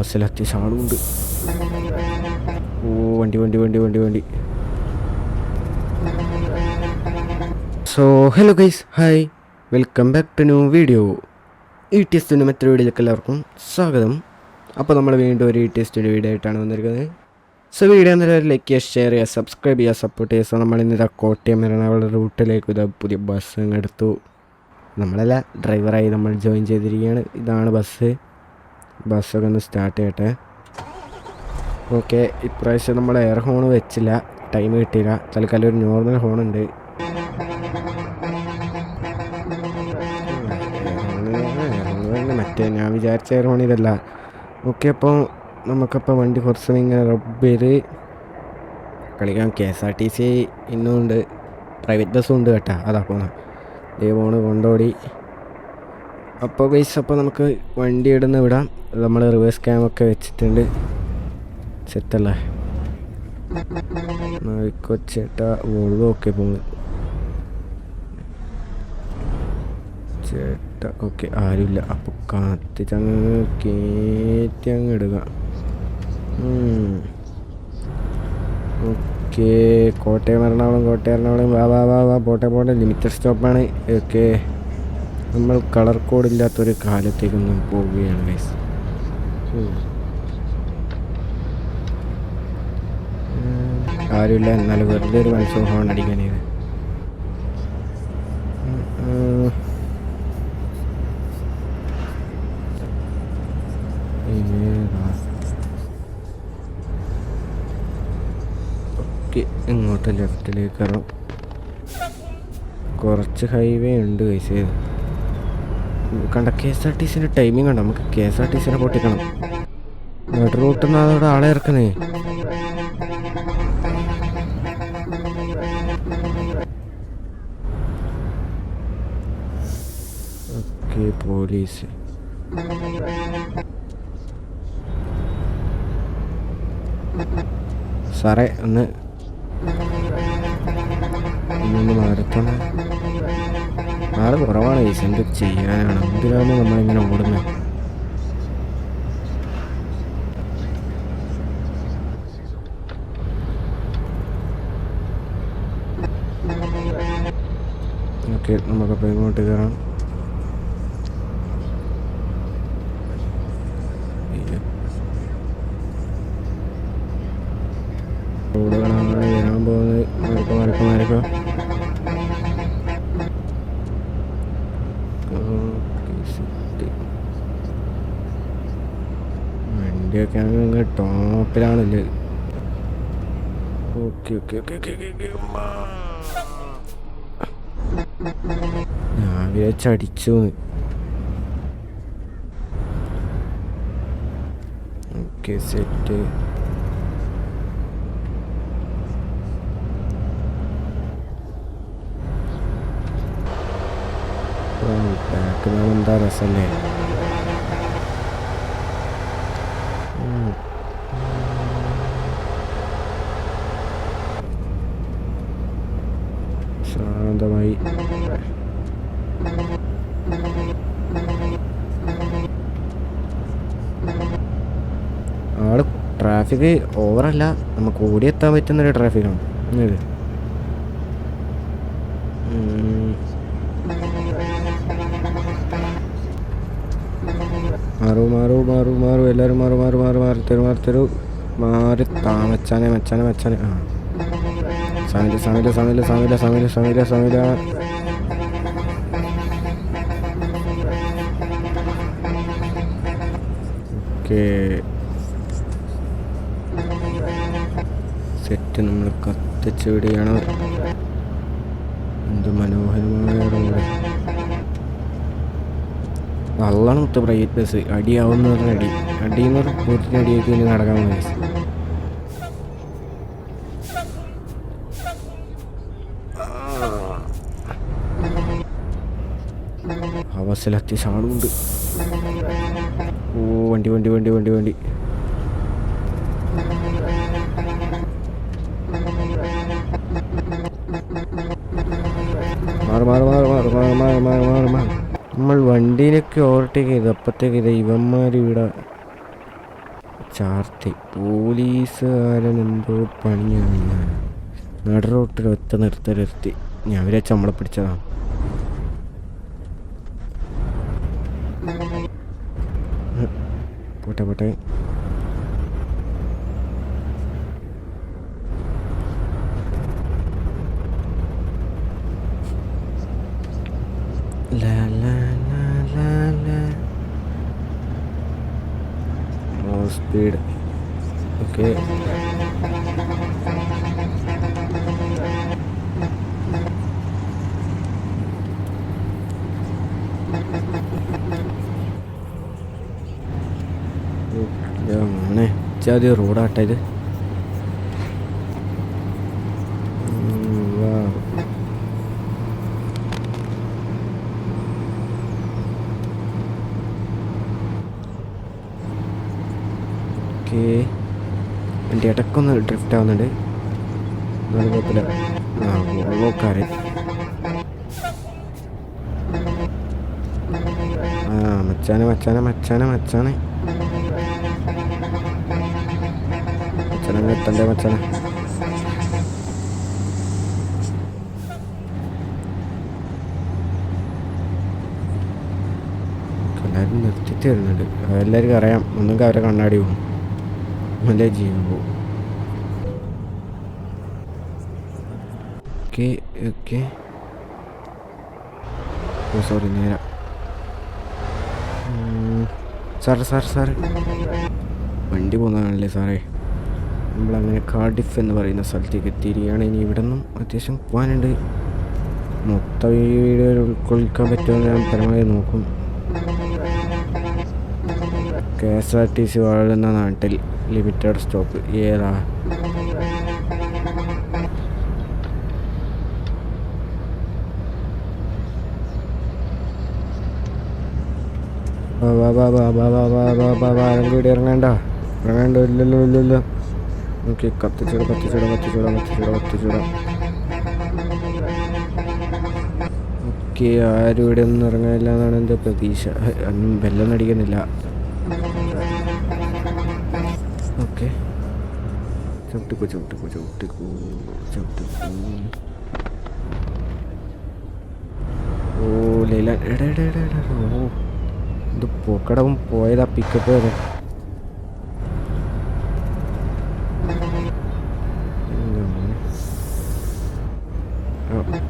ബസ്സിൽ അത്യാവശ്യം ഓ വണ്ടി വണ്ടി വണ്ടി വണ്ടി വണ്ടി. So hello guys hi welcome back to new video ഈ ടെസ്റ്റിന്റെ മറ്റൊരു വീഡിയോയിലേക്ക് എല്ലാവർക്കും സ്വാഗതം. അപ്പോൾ നമ്മൾ വീണ്ടും ഒരു ഈ ടെസ്റ്റിന്റെ വീഡിയോ ആയിട്ടാണ് വന്നിരിക്കുന്നത്. സോ വീഡിയോ എന്തായാലും ലൈക്ക് ചെയ്യുക ഷെയർ ചെയ്യുക സബ്സ്ക്രൈബ് ചെയ്യുക സപ്പോർട്ട് ചെയ്യുക. സോ നമ്മളിന്ന് ഇതാ കോട്ടയം എറണാകുളം റൂട്ടിലേക്ക് ഇതാ പുതിയ ബസ് എടുത്തു. നമ്മളല്ല ഡ്രൈവറായി നമ്മൾ ജോയിൻ ചെയ്തിരിക്കുകയാണ്. ഇതാണ് ബസ് ബസ്സൊക്കെ ഒന്ന് സ്റ്റാർട്ട് ചെയ്യട്ടെ. ഓക്കെ ഇപ്രാവശ്യം നമ്മൾ എയർ ഹോൺ വെച്ചില്ല. ടൈം കിട്ടിയില്ല. തൽക്കാലം ഒരു നോർമൽ ഹോണുണ്ട് മറ്റേ ഞാൻ വിചാരിച്ച എയർ ഹോൺ ഇതല്ല. ഓക്കെ അപ്പോൾ നമുക്കപ്പോൾ വണ്ടി കുറച്ച് ഇങ്ങനെ റബ്ബ് ചെയ്ത് കളിക്കാം. K S R T C ഇന്നുമുണ്ട് private ബസ്സും ഉണ്ട് കേട്ടോ. അതാ പോണ ദേ പോണ് കൊണ്ടോടി. അപ്പോൾ ഗൈസ് അപ്പോൾ നമുക്ക് വണ്ടി ഇടുന്ന വിടാം? നമ്മൾ റിവേഴ്സ് ക്യാമൊക്കെ വെച്ചിട്ടുണ്ട്. സെറ്റല്ലേ? കൊച്ചേട്ട വോൾവ് ഓക്കെ പോകുന്നത് ചേട്ട ഓക്കെ ആരുമില്ല. അപ്പോൾ കാത്തിച്ചങ്ങ് കയറ്റി അങ്ങ് ഇടുക. ഓക്കെ കോട്ടയം എറണാകുളം കോട്ടയം എറണാകുളം. വാ വാ വാ വാ പോട്ടെ പോട്ടെ. ലിമിറ്റഡ് സ്റ്റോപ്പാണ് ഓക്കെ നമ്മൾ കളർ കോഡ് ഇല്ലാത്തൊരു നമ്മൾ പോവുകയാണ് ഗൈസ് ആരുമില്ല എന്നാലും വെറുതെ ഒരു മത്സരം ഹോൺ അടിക്കാനേ ഓക്കെ ഇങ്ങോട്ട് ലെഫ്റ്റിലേക്ക് കുറച്ച് ഹൈവേ ഉണ്ട് കൈസ് കണ്ട കെ എസ് ആർ ടി സിന്റെ ടൈമിംഗ് കണ്ട? നമുക്ക് കെ എസ് ആർ ടി സിനെ പൊട്ടിക്കണം. മെട്രോ റൂട്ടിൽ നിന്ന് അതോടെ ആളെ ഇറക്കണേ. Okay police. സാറേ ഒന്ന്. ഒന്ന് ആൾ കുറവാണ് കേസ് എന്ത് ചെയ്യാനാണ്. എന്തിനാണ് നമ്മളിങ്ങനെ ഓടുന്നത് ഓക്കെ നമുക്കപ്പോൾ ഇങ്ങോട്ട് കയറാം വണ്ടിയൊക്കെ അങ്ങ് ടോപ്പിലാണല്ലേ. Okay okay okay okay okay ഞാൻ വിചാരിച്ചടിച്ചു ഓക്കെ സെറ്റ്. ബാക്ക് എന്താ രസമല്ലേ? ട്രാഫിക് ഓവറല്ല നമുക്ക് ഓടിയെത്താൻ പറ്റുന്നൊരു ട്രാഫിക്കാണ് മാറു മാറൂ മാറൂ മാറൂ എല്ലാവരും മാറൂ മാറൂ മാറൂ മാറി തരൂ മാറി തരൂ. മാറി താമച്ചാനെ മച്ചാനെ മച്ചാനെ. ആ. സമീല സമീല സമീല സമീല സമീല സമീല സമീല. ഓക്കെ. സെറ്റ് നമ്മൾ കത്തിച്ച് വിടുകയാണ് എന്ത് മനോഹരമായ റോഡ് വള്ളാണ് മുത്ത ബസ് അടിയാവുന്ന പറഞ്ഞ അടി. അടിയെന്ന് പറഞ്ഞ പൂരത്തിന് അടിയൊക്കെ ഇനി നടക്കാൻ മതി ആ. സാണുണ്ട് ഓ വണ്ടി വണ്ടി വണ്ടി വണ്ടി വണ്ടി. നമ്മൾ വണ്ടീനൊക്കെ ഓവർടേക്ക് ചെയ്തു. അപ്പത്തേക്ക് ഇത് ഇവന്മാർ ഇവിടെ ചാർത്തി. പോലീസുകാരൻ എന്തോ പണിയാണ് നട റോട്ടിൽ ഒറ്റ നിർത്തലെത്തി ഞാൻ വിചാരിച്ച നമ്മളെ പിടിച്ചതാണ് പോട്ടെ പോട്ടെ. Speed okay. ഇതാണ് ചാതി റോഡാട്ടത് എന്റെ ഇടയ്ക്കൊന്ന് ഡ്രിഫ്റ്റ് ആവുന്നുണ്ട്. എന്നാലും ആ വോൾവോക്കാരൻ ആ മച്ചാനെ മച്ചാനെ മച്ചാനെ മച്ചാനെ. മച്ചാനെ എത്തണ്ടേ മച്ചാനെ? എല്ലാവരും നിർത്തിയിട്ട് വരുന്നുണ്ട്. എല്ലാവർക്കും അറിയാം. ഒന്നും അവരെ കണ്ണാടി പോകും. പോവും ഓക്കെ ഓക്കെ ഓ സോറി നേര സാറേ സാർ സാർ വണ്ടി പോകുന്നതാണല്ലേ സാറേ? നമ്മളങ്ങനെ കാർഡിഫ് എന്ന് പറയുന്ന സ്ഥലത്തേക്ക് എത്തിയിരിക്കുകയാണ്. ഇനി ഇവിടെ നിന്നും അത്യാവശ്യം പോകാനുണ്ട്. മൊത്തം ഈ ഉൾക്കൊള്ളിക്കാൻ പറ്റുമെന്ന് ഞാൻ പരമാവധി നോക്കും. K S R T C വാഴുന്ന നാട്ടിൽ. ലിമിറ്റഡ് സ്റ്റോക്ക് ഏതാ? ആരും ഇറങ്ങണ്ട. ഇറങ്ങണ്ട ഇല്ലല്ലോ ഇല്ലല്ലോ നോക്കി കത്തിച്ചൂടാ കത്തിച്ചൂടാ കത്തിച്ചൂടാ കത്തിച്ചൂടാ കത്തിച്ചൂടാ. ഓക്കെ ആരും ഇവിടെ ഒന്നും ഇറങ്ങാനില്ല എന്നാണ് എന്റെ പ്രതീക്ഷ. ഒന്നും വെല്ലം നടിക്കുന്നില്ല ചവിട്ടിക്കോ ചവിട്ടിക്കോ ചവിട്ടിക്കോ ചവിട്ടിക്കോ. ഓ ലൈല എടാ എടാ എടാ എടാ ഓ. ഇത് പോക്കടവും പോയതാ പിക്കപ്പ് വരെ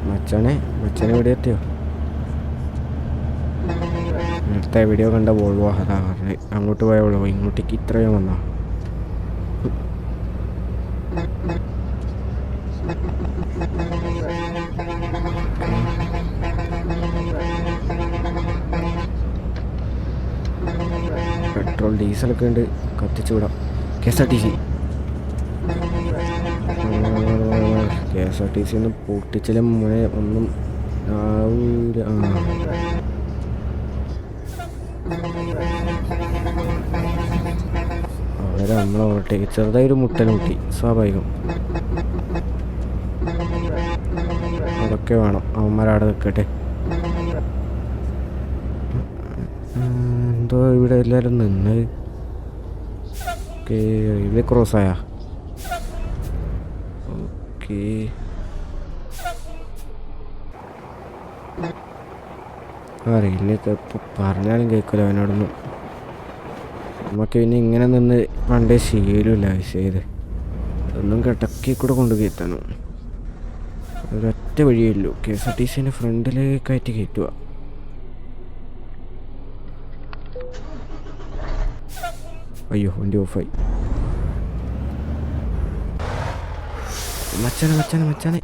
മച്ചാനെ മച്ചാനെ എവിടെ എത്തിയോ? നേരത്തെ വീഡിയോ കണ്ട വോൾവോ അതാ പറഞ്ഞത്. അങ്ങോട്ട് പോയ വോൾവോ ഇങ്ങോട്ടേക്ക് ഇത്രയും വന്നോ? പെട്രോൾ ഡീസലൊക്കെ ഉണ്ട്. കത്തിച്ചുവിടാം K S R T C. K S R T C ഒന്ന് പൊട്ടിച്ചാലും മോനെ ഒന്നും ആവൂല. ആ നമ്മൾ ഓവർടേക്ക് ചെറുതായി ഒരു മുട്ടൽ മുട്ടി സ്വാഭാവികം. അതൊക്കെ വേണം. അവന്മാരവിടെ നിൽക്കട്ടെ എന്തോ ഇവിടെ എല്ലാവരും നിന്ന്. ഓക്കെ ക്രോസ് ആയാ? ഓക്കെ. അറിയില്ല പറഞ്ഞാലും കേൾക്കില്ല അവനോടൊന്നും നമുക്ക് പിന്നെ ഇങ്ങനെ നിന്ന് പണ്ടേ ശീലമില്ല ചെയ്ത് ഒന്നും കിടക്കി കൂടെ കൊണ്ട് കയറ്റണം. ഒരൊറ്റ വഴിയല്ലോ കെ എസ് ആർ ടി സിന്റെ ഫ്രണ്ടിലേക്കായിട്ട് കയറ്റുക. അയ്യോ വണ്ടി ഓഫായി. മച്ചാനെ മച്ചാനെ മച്ചാനെ.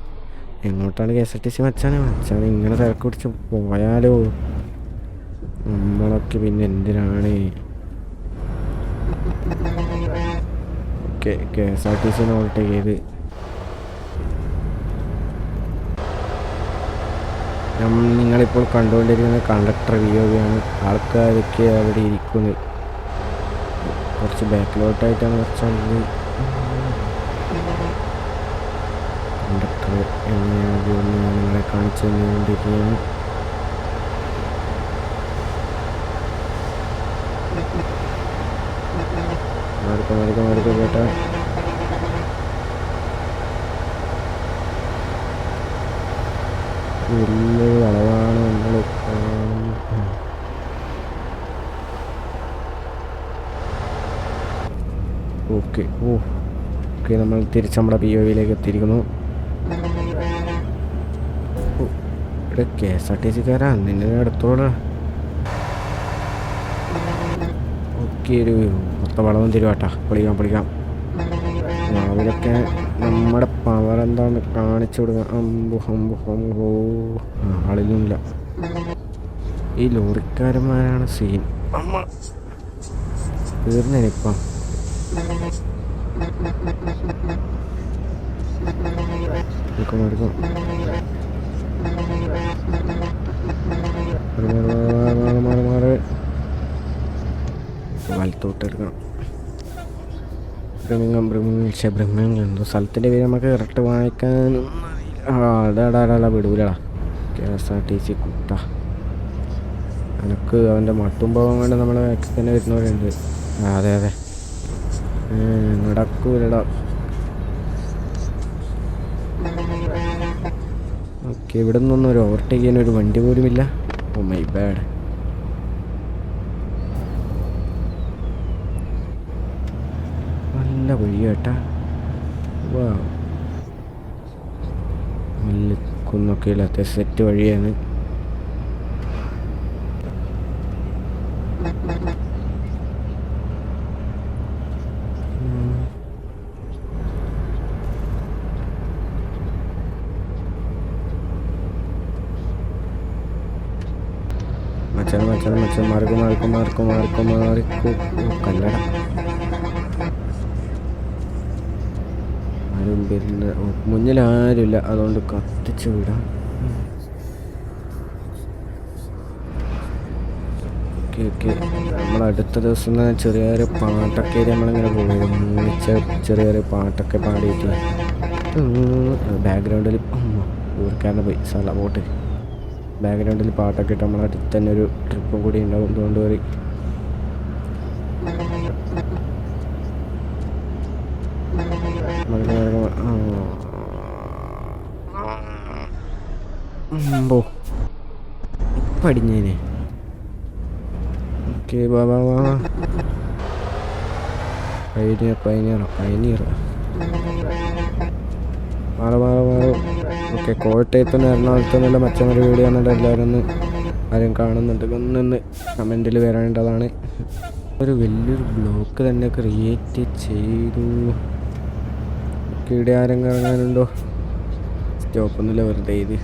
എങ്ങോട്ടാണ് K S R T C മച്ചാനെ? മച്ചാനെ ഇങ്ങനെ തിരക്ക് പിടിച്ച് പോയാലോ? നമ്മളൊക്കെ പിന്നെ എന്തിനാണ്? കെ എസ് ആർ ടി സിനെ ഓവർടേക്ക് ചെയ്ത്. നിങ്ങളിപ്പോൾ കണ്ടുകൊണ്ടിരിക്കുന്ന കണ്ടക്ടർ വിയോഗയാണ് ആൾക്കാരൊക്കെ അവിടെ ഇരിക്കുന്നത് കുറച്ച് ബാക്കിലോട്ടായിട്ടാണ് കുറച്ചാണെങ്കിൽ കണ്ടക്ടർ എങ്ങനെയാണ് ഞാൻ നിങ്ങളെ കാണിച്ചു തന്നുകൊണ്ടിരിക്കുകയാണ്. ആ മാറിക്കോ കേട്ടോ. വലിയൊരു വളവാണ് നമ്മൾ ഓക്കെ. ഓ ഓക്കെ നമ്മൾ തിരിച്ച് നമ്മുടെ പി ഒ വിയിലേക്ക് എത്തിയിരിക്കുന്നു. ഇവിടെ കെ എസ് ആർ ടി സിക്കാരാ? നിന്നെ അടുത്തോളാ ഓക്കെ ഒരു മൊത്തം വളവും തരുവാട്ടാ പൊളിക്കാം പൊളിക്കാം. അവരൊക്കെ നമ്മുടെ പവർ എന്താന്ന് കാണിച്ചു കൊടുക്കാം. അമ്പു ഹമ്പു ഹമ്പോ ആ ആളിലുമില്ല ഈ ലോറിക്കാരന്മാരാണ് സീൻ അമ്മ. തീർന്നേനിപ്പം എടുക്കും എടുക്കും മാറി മാറി മാറി മാറി വലത്തോട്ട് എടുക്കണം ബ്രഹ്മിങ്ങം ബ്രഹ്മിങ് പക്ഷേ ബ്രഹ്മിങ് എന്തോ സ്ഥലത്തിന്റെ പേര് നമുക്ക് കറക്റ്റ് വായിക്കാൻ അടാ വിടൂലടാ. K S R T C കുട്ട. എനക്ക് അവന്റെ മട്ടും പോകാൻ വേണ്ടി നമ്മളെ ബാക്കിൽ തന്നെ വരുന്നവരുണ്ട്. അതെ അതെ. നടക്കൂലടാ. ഓക്കെ ഇവിടെ നിന്നൊന്നും ഒരു ഓവർടേക്ക് ചെയ്യാൻ ഒരു വണ്ടി പോലുമില്ല. ഓ മൈ ബാഡ് നല്ല വഴി കേട്ടാ വാ നല്ല കുന്നൊക്കെ ഇല്ലാത്ത സെറ്റ് വഴിയാണ്. മച്ചാൻ മച്ചാൻ മച്ചാൻ മാറിക്കോ മാറിക്കോ മാറിക്കോ മാറിക്കോ മാറിക്കോ കല്ലട ആരും വരുന്ന മുന്നിൽ ആരുമില്ല അതുകൊണ്ട് കത്തിച്ചു വിടാം. Okay okay. നമ്മൾ അടുത്ത ദിവസം ചെറിയൊരു പാട്ടൊക്കെ നമ്മളിങ്ങനെ പോകും ചെറിയൊരു പാട്ടൊക്കെ പാടിയിട്ട്. ബാക്ക്ഗ്രൗണ്ടിൽ ഊർക്കാരനെ പോയി. സ്ഥല പോട്ട്. ബാക്ക്ഗ്രൗണ്ടിൽ പാട്ടൊക്കെ ഇട്ട് നമ്മൾ അടുത്ത് തന്നെ ഒരു ട്രിപ്പും കൂടി ഉണ്ടാവും. അതുകൊണ്ട് കയറി പടിഞ്ഞേനെ ഓക്കെ വാ വാ പൈനിയർ പൈനിയർ പൈനിയർ മാറ മാറ ഓക്കെ കോട്ടയത്ത് നിന്ന് എറണാകുളത്ത് നിന്നുള്ള മച്ചമൊരു വീഡിയോ എന്നിട്ട് എല്ലാവരും ഒന്ന് ആരും കാണുന്നുണ്ട്. ഒന്നൊന്ന് കമന്റിൽ വരേണ്ടതാണ്. ഒരു വലിയൊരു ബ്ലോക്ക് തന്നെ ക്രിയേറ്റ് ചെയ്തു. ഇവിടെ ആരെങ്കിലും ഇറങ്ങാനുണ്ടോ സ്റ്റോപ്പൊന്നുമില്ല വെറുതെ ഇത്.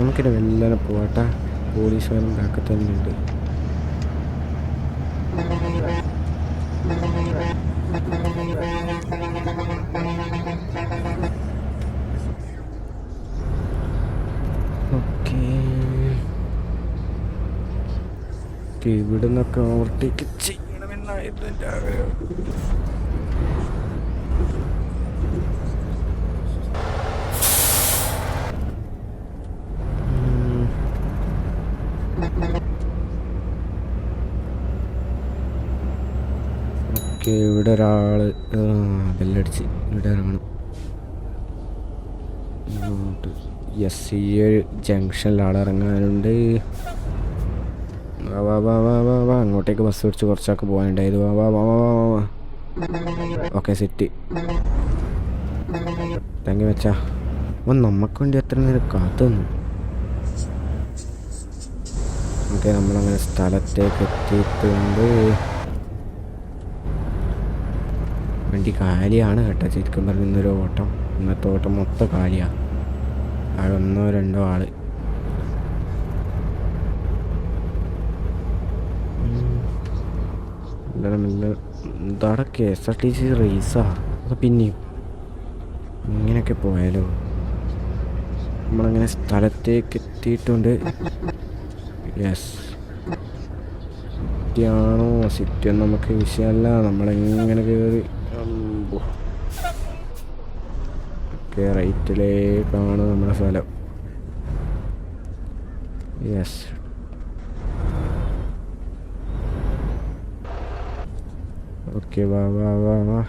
നമുക്കിവിടെ വെല്ലനെ പോകട്ടെ. പോലീസുകാരൻ ബാക്കി തന്നെയുണ്ട് ഉണ്ട് ഓക്കെ ഇവിടെ നിന്നൊക്കെ ഓവർടേക്ക് ചെയ്യണമെന്നായിരുന്നു എന്റെ ആഗ്രഹം. ഓക്കെ ഇവിടെ ഒരാൾ ബെല്ലടിച്ച് ഇവിടെ ഇറങ്ങണം. എസ് ഈ ഒരു ജംഗ്ഷനിൽ ഇറങ്ങാനുണ്ട് വാ വാ വാ വാ അങ്ങോട്ടേക്ക് ബസ് പിടിച്ച് കുറച്ചൊക്കെ പോകാനുണ്ടായത്. വാ വാ വാ ഓക്കെ സിറ്റി താങ്ക് യു വെച്ചാ ഓ നമുക്ക് വേണ്ടി എത്ര നേരം കാത്തു നിന്നു ഓക്കെ നമ്മളങ്ങനെ സ്ഥലത്തേക്ക് എത്തിയിട്ടുണ്ട്. വണ്ടി കാലിയാണ് കേട്ടോ. ശരിക്കും പറഞ്ഞ ഇന്നൊരു ഓട്ടം. ഇന്നത്തെ ഓട്ടം മൊത്തം കാലിയാണ് ആളൊന്നോ രണ്ടോ ആൾ. എന്താടെ K S R T C റേസാ അത് പിന്നെയും ഇങ്ങനെയൊക്കെ പോയാലോ? നമ്മളങ്ങനെ സ്ഥലത്തേക്ക് എത്തിയിട്ടുണ്ട്. യെസ് സിറ്റിയാണോ? സിറ്റി ഒന്നും നമുക്ക് വിഷയമല്ല നമ്മളെങ്ങനെ കയറി ഓക്കെ റൈറ്റിലേക്കാണ് നമ്മുടെ സ്ഥലം യെസ് ഓക്കെ വാ വാ വാ വാ.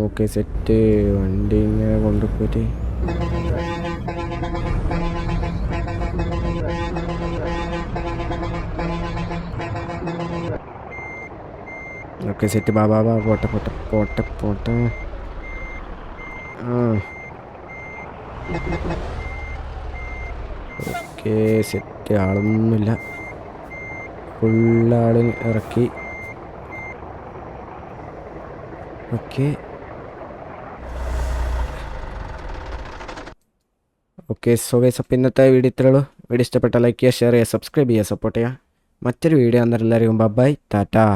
ഓക്കെ സെറ്റ് വണ്ടി ഇങ്ങനെ കൊണ്ടുപോയിട്ട് ഓക്കെ സെറ്റ് ബാ ബാ ബാ പോട്ടെ പോട്ടെ പോട്ടെ പോട്ടെ ഓക്കെ സെറ്റ് ആളൊന്നുമില്ല. ഫുള്ളാളിന് ഇറക്കി. ഓക്കെ ഓക്കെ സോ ഗൈസ് അപ്പോൾ ഇന്നത്തെ വീഡിയോ ഇത്രേ ഉള്ളൂ. വീഡിയോ ഇഷ്ടപ്പെട്ട ലൈക്ക് ചെയ്യുക ഷെയർ ചെയ്യുക സബ്സ്ക്രൈബ് ചെയ്യുക സപ്പോർട്ട് ചെയ്യുക. മറ്റൊരു വീഡിയോ അന്നേരം എല്ലാവരും ബൈ ടാറ്റാ